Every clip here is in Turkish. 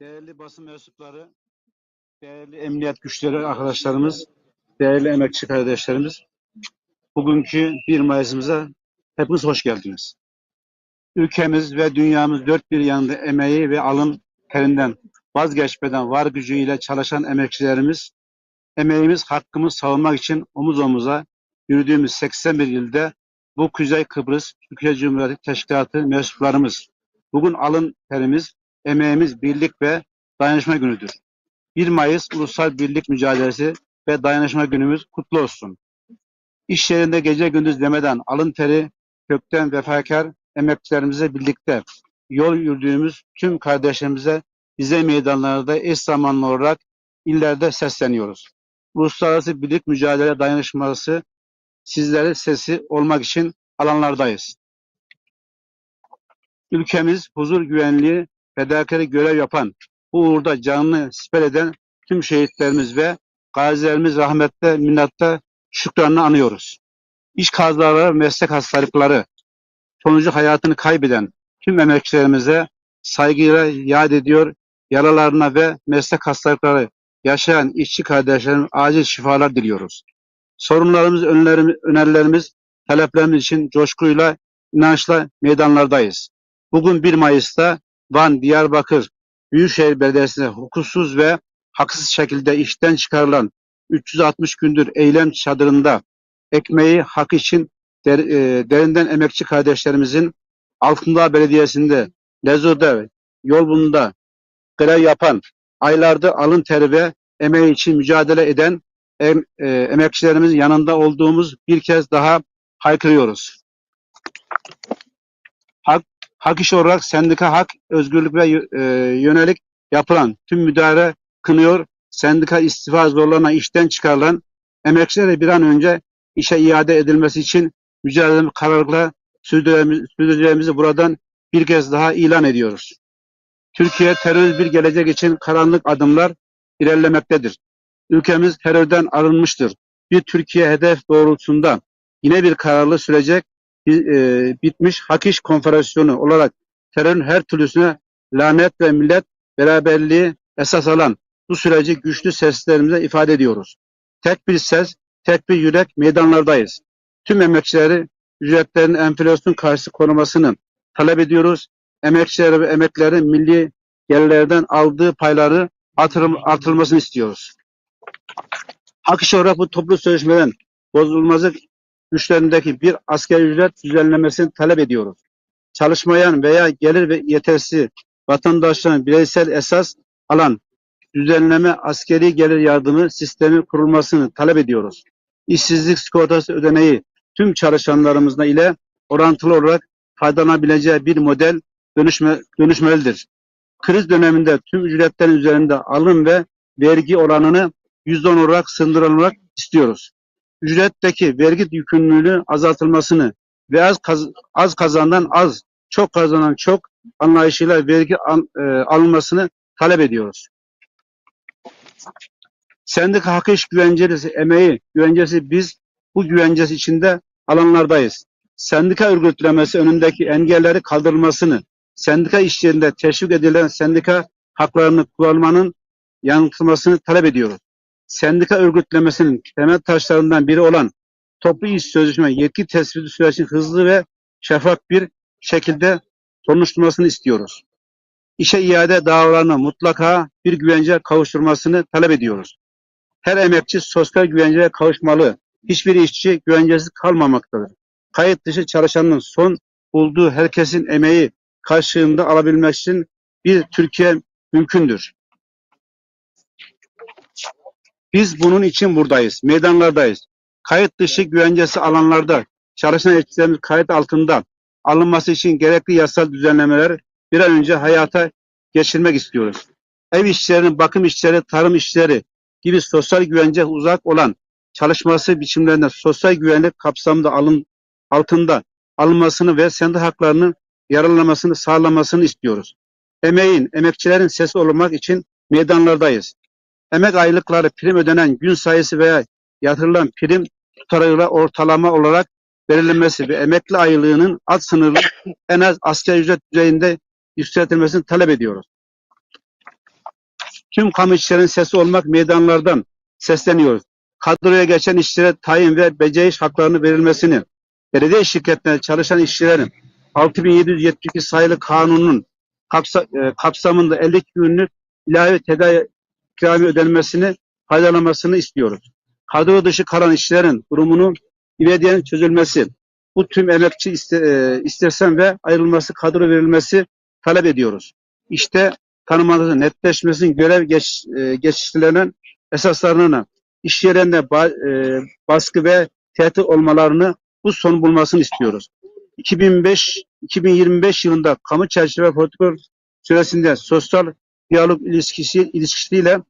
Değerli basın mensupları, değerli emniyet güçleri arkadaşlarımız, değerli emekçi kardeşlerimiz, bugünkü 1 Mayıs'ımıza hepiniz hoş geldiniz. Ülkemiz ve dünyamız dört bir yanında emeği ve alın terinden vazgeçmeden var gücüyle çalışan emekçilerimiz, emeğimiz, hakkımız savunmak için omuz omuza yürüdüğümüz 81 yılda bu Kuzey Kıbrıs Türkiye Cumhuriyeti Teşkilatı mensuplarımız, bugün alın terimiz, emeğimiz birlik ve dayanışma günüdür. 1 Mayıs Ulusal Birlik Mücadelesi ve Dayanışma Günümüz kutlu olsun. İş yerinde gece gündüz demeden alın teri, kökten vefakar emekçilerimize birlikte yol yürüdüğümüz tüm kardeşlerimize bize meydanlarda eş zamanlı olarak illerde sesleniyoruz. Uluslararası Birlik Mücadele Dayanışması sizlerin sesi olmak için alanlardayız. Ülkemiz huzur güvenliği fedakarı görev yapan, bu uğurda canını siper eden tüm şehitlerimiz ve gazilerimiz rahmette, minnatta, şükranla anıyoruz. İş kazaları, meslek hastalıkları sonucu hayatını kaybeden tüm emekçilerimize saygıyla yad ediyor, yaralarına ve meslek hastalıkları yaşayan işçi kardeşlerime acil şifalar diliyoruz. Sorunlarımız, önerilerimiz, taleplerimiz için coşkuyla, inançla meydanlardayız. Bugün 1 Mayıs'ta Van, Diyarbakır, Büyükşehir Belediyesi'ne hukuksuz ve haksız şekilde işten çıkarılan 360 gündür eylem çadırında ekmeği hak için der, e, derinden emekçi kardeşlerimizin Altındağ Belediyesi'nde, Lezo'da, Yolbun'da grev yapan, aylardır alın teri ve emeği için mücadele eden em, e, emekçilerimizin yanında olduğumuz bir kez daha haykırıyoruz. Hak, hak iş olarak sendika hak, özgürlük e, yönelik yapılan tüm müdahale kınıyor. Sendika istifa zorlarına işten çıkarılan emekçilere bir an önce işe iade edilmesi için mücadelemizi kararlılıkla sürdüreceğimiz- sürdüreceğimizi buradan bir kez daha ilan ediyoruz. Türkiye terörist bir gelecek için karanlık adımlar ilerlemektedir. Ülkemiz terörden arınmıştır. Bir Türkiye hedef doğrultusunda yine bir kararlı sürecek bitmiş hak iş konfederasyonu olarak terörün her türlüsüne lanet ve millet beraberliği esas alan bu süreci güçlü seslerimizle ifade ediyoruz. Tek bir ses, tek bir yürek meydanlardayız. Tüm emekçileri ücretlerin enflasyon karşı korumasını talep ediyoruz. Emekçileri ve emeklerin milli gelirlerden aldığı payları artırım, artırılmasını istiyoruz. Hak olarak bu toplu sözleşmeden bozulmazlık güçlerindeki bir asgari ücret düzenlemesini talep ediyoruz. Çalışmayan veya gelir ve yetersiz vatandaşların bireysel esas alan düzenleme askeri gelir yardımı sistemi kurulmasını talep ediyoruz. İşsizlik sigortası ödeneği tüm çalışanlarımızla ile orantılı olarak faydalanabileceği bir model dönüşme, dönüşmelidir. Kriz döneminde tüm ücretlerin üzerinde alım ve vergi oranını %10 olarak sındırılarak istiyoruz. Ücretteki vergi yükümlülüğü azaltılmasını ve az, kaz, az kazanan az, çok kazanan çok anlayışıyla vergi al, e, alınmasını talep ediyoruz. Sendika hak iş güvencesi, emeği güvencesi biz bu güvencesi içinde alanlardayız. Sendika örgütlemesi önündeki engelleri kaldırılmasını, sendika işlerinde teşvik edilen sendika haklarını kullanmanın yansıtılmasını talep ediyoruz. Sendika örgütlemesinin temel taşlarından biri olan toplu iş sözleşme yetki tespiti sürecinin hızlı ve şeffaf bir şekilde sonuçlanmasını istiyoruz. İşe iade davalarına mutlaka bir güvence kavuşturmasını talep ediyoruz. Her emekçi sosyal güvenceye kavuşmalı. Hiçbir işçi güvencesiz kalmamaktadır. Kayıt dışı çalışanın son bulduğu herkesin emeği karşılığında alabilmek için bir Türkiye mümkündür. Biz bunun için buradayız, meydanlardayız. Kayıt dışı güvencesi alanlarda çalışan işçilerimiz kayıt altında alınması için gerekli yasal düzenlemeler bir an önce hayata geçirmek istiyoruz. Ev işçilerinin, bakım işçileri, tarım işçileri gibi sosyal güvence uzak olan çalışması biçimlerinde sosyal güvenlik kapsamında alın, altında alınmasını ve kendi haklarının yararlanmasını sağlamasını istiyoruz. Emeğin, emekçilerin sesi olmak için meydanlardayız. Emek aylıkları prim ödenen gün sayısı veya yatırılan prim tutarıyla ortalama olarak belirlenmesi ve emekli aylığının alt sınırı en az asgari ücret düzeyinde yükseltilmesini talep ediyoruz. Tüm kamu işçilerin sesi olmak meydanlardan sesleniyoruz. Kadroya geçen işçilere tayin ve beceriş haklarını verilmesini, belediye şirketlerinde çalışan işçilerin 6772 sayılı kanunun kapsa, e, kapsamında 52 günlük ilave tedavi ikramiye ödenmesini faydalanmasını istiyoruz. Kadro dışı kalan işçilerin durumunu ivediyen çözülmesi, bu tüm emekçi iste, e, istersen ve ayrılması kadro verilmesi talep ediyoruz. İşte tanımanızın netleşmesinin görev geç, e, geçişlerinin esaslarına iş yerinde ba- e, baskı ve tehdit olmalarını bu son bulmasını istiyoruz. 2005 2025 yılında kamu çerçeve protokol süresinde sosyal diyalog ilişkisi ilişkisiyle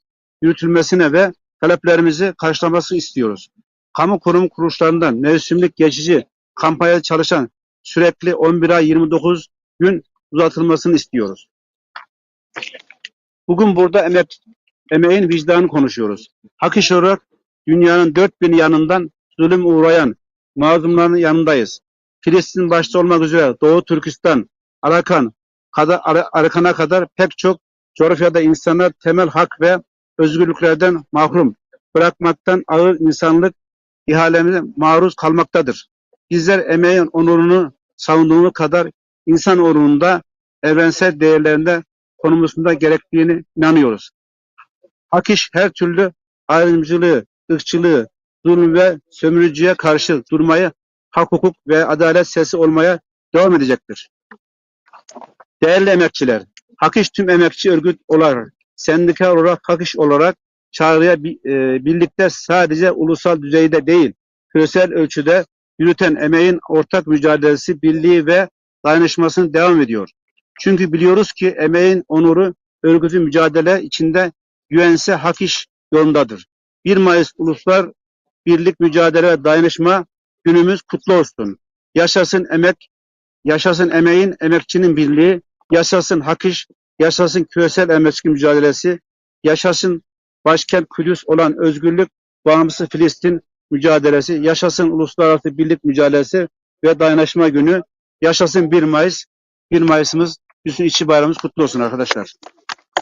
yürütülmesine ve taleplerimizi karşılamasını istiyoruz. Kamu kurum kuruluşlarından mevsimlik geçici kampanyada çalışan sürekli 11 ay 29 gün uzatılmasını istiyoruz. Bugün burada emek, emeğin vicdanını konuşuyoruz. Hak iş olarak dünyanın dört bin yanından zulüm uğrayan mazlumların yanındayız. Filistin başta olmak üzere Doğu Türkistan, Arakan, kadar, Ara- Arakan'a kadar pek çok coğrafyada insanlar temel hak ve özgürlüklerden mahrum bırakmaktan ağır insanlık ihalemine maruz kalmaktadır. Bizler emeğin onurunu savunduğumuz kadar insan onurunda evrensel değerlerinde konumuzda gerektiğini inanıyoruz. Hak iş her türlü ayrımcılığı, ırkçılığı, zulüm ve sömürücüye karşı durmayı, hak hukuk ve adalet sesi olmaya devam edecektir. Değerli emekçiler, Hak İş tüm emekçi örgüt olarak, sendika olarak, Hak İş olarak çağrıya e, birlikte sadece ulusal düzeyde değil, küresel ölçüde yürüten emeğin ortak mücadelesi, birliği ve dayanışmasını devam ediyor. Çünkü biliyoruz ki emeğin onuru örgütü mücadele içinde güvense hak iş yolundadır. 1 Mayıs Uluslar Birlik Mücadele ve Dayanışma günümüz kutlu olsun. Yaşasın emek, yaşasın emeğin, emekçinin birliği, yaşasın hak iş, yaşasın küresel emekçi mücadelesi, yaşasın başkent Kudüs olan özgürlük, bağımsız Filistin mücadelesi, yaşasın uluslararası birlik mücadelesi ve dayanışma günü, yaşasın 1 Mayıs, 1 Mayıs'ımız, bütün içi bayramımız kutlu olsun arkadaşlar.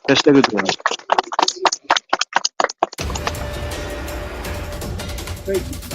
Teşekkür ederim. Thank you.